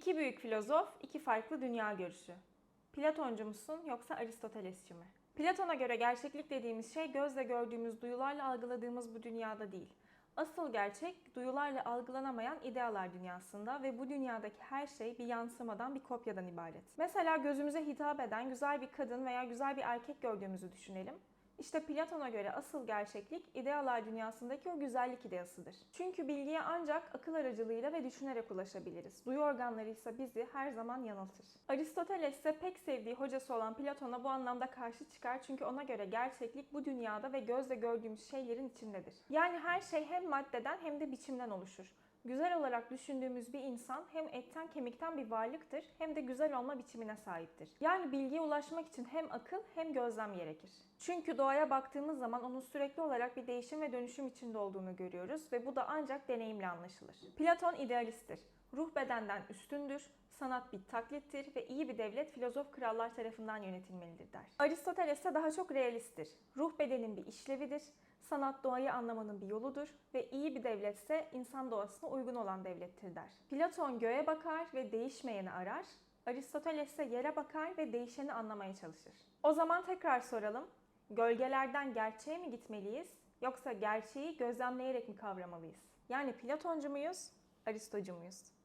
İki büyük filozof, iki farklı dünya görüşü. Platoncu musun yoksa Aristotelesçi mi? Platon'a göre gerçeklik dediğimiz şey gözle gördüğümüz duyularla algıladığımız bu dünyada değil. Asıl gerçek duyularla algılanamayan idealar dünyasında ve bu dünyadaki her şey bir yansımadan, bir kopyadan ibaret. Mesela gözümüze hitap eden güzel bir kadın veya güzel bir erkek gördüğümüzü düşünelim. İşte Platon'a göre asıl gerçeklik idealar dünyasındaki o güzellik ideasıdır. Çünkü bilgiye ancak akıl aracılığıyla ve düşünerek ulaşabiliriz. Duyu organları ise bizi her zaman yanıltır. Aristoteles ise pek sevdiği hocası olan Platon'a bu anlamda karşı çıkar çünkü ona göre gerçeklik bu dünyada ve gözle gördüğümüz şeylerin içindedir. Yani her şey hem maddeden hem de biçimden oluşur. Güzel olarak düşündüğümüz bir insan hem etten kemikten bir varlıktır hem de güzel olma biçimine sahiptir. Yani bilgiye ulaşmak için hem akıl hem gözlem gerekir. Çünkü doğaya baktığımız zaman onun sürekli olarak bir değişim ve dönüşüm içinde olduğunu görüyoruz ve bu da ancak deneyimle anlaşılır. Platon idealisttir. Ruh bedenden üstündür, sanat bir taklittir ve iyi bir devlet filozof krallar tarafından yönetilmelidir der. Aristoteles ise daha çok realisttir. Ruh bedenin bir işlevidir, sanat doğayı anlamanın bir yoludur ve iyi bir devletse insan doğasına uygun olan devlettir der. Platon göğe bakar ve değişmeyeni arar, Aristoteles ise yere bakar ve değişeni anlamaya çalışır. O zaman tekrar soralım, gölgelerden gerçeğe mi gitmeliyiz yoksa gerçeği gözlemleyerek mi kavramalıyız? Yani Platoncu muyuz, Aristocu muyuz?